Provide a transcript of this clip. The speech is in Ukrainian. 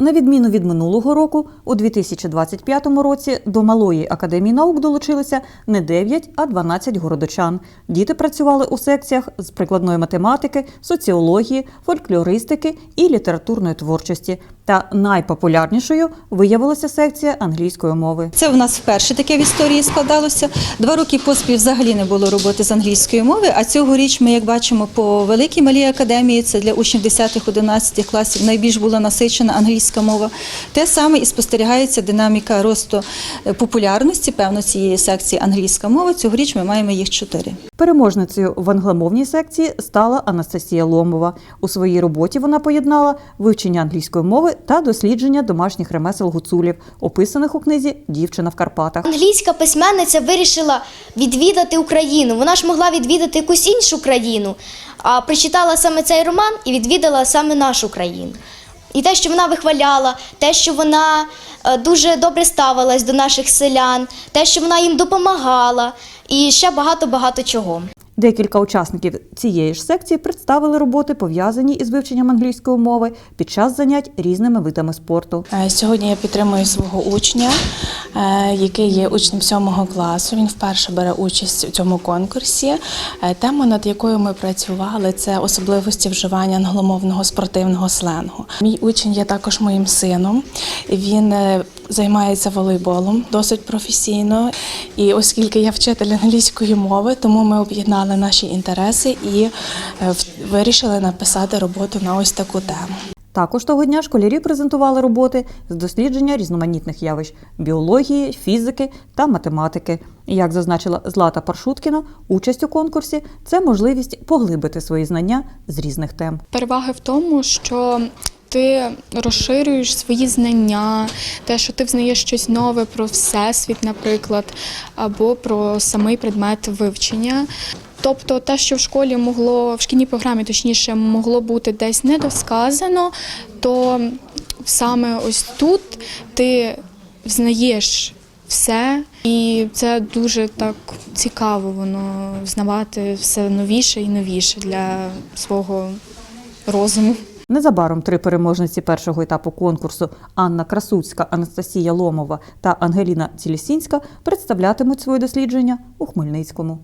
На відміну від минулого року, у 2025 році до Малої академії наук долучилися не 9, а 12 городочан. Діти працювали у секціях з прикладної математики, соціології, фольклористики і літературної творчості. Та найпопулярнішою виявилася секція англійської мови. Це в нас вперше таке в історії складалося. Два роки поспіль взагалі не було роботи з англійської мови. А цьогоріч ми, як бачимо, по великій малій академії, це для учнів 10-11 класів, найбільш була насичена англійська мова. Те саме і спостерігається динаміка росту е, популярності, певно, цієї секції англійська мова. Цьогоріч ми маємо їх чотири. Переможницею в англомовній секції стала Анастасія Ломова. У своїй роботі вона поєднала вивчення англійської мови та дослідження домашніх ремесел гуцулів, описаних у книзі Дівчина в Карпатах. Англійська письменниця вирішила відвідати Україну. Вона ж могла відвідати якусь іншу країну, а прочитала саме цей роман і відвідала саме нашу країну. І те, що вона вихваляла, те, що вона е, дуже добре ставилась до наших селян, те, що вона їм допомагала, і ще багато-багато чого. Декілька учасників цієї ж секції представили роботи, пов'язані із вивченням англійської мови під час занять різними видами спорту. Е, Сьогодні я підтримую свого учня, е, який є учнем сьомого класу. Він вперше бере участь у цьому конкурсі. Е, Тема, над якою ми працювали, це особливості вживання англомовного спортивного сленгу. Мій учень є також моїм сином. Він займається волейболом досить професійно. І оскільки я вчитель англійської мови, тому ми об'єднали наші інтереси і е, вирішили написати роботу на ось таку тему. Також того дня школярі презентували роботи з дослідження різноманітних явищ біології, фізики та математики. Як зазначила Злата Паршуткіна, участь у конкурсі це можливість поглибити свої знання з різних тем. Переваги в тому, що ти розширюєш свої знання, те, що ти взнаєш щось нове про всесвіт, наприклад, або про самий предмет вивчення. Тобто те, що в школі могло, в шкільній програмі, точніше, могло бути десь недосказано, то саме ось тут ти взнаєш все, і це дуже так цікаво воно взнавати все новіше і новіше для свого розуму. Незабаром три переможниці першого етапу конкурсу Анна Красуцька, Анастасія Ломова та Ангеліна Цілісінська представлятимуть свої дослідження у Хмельницькому.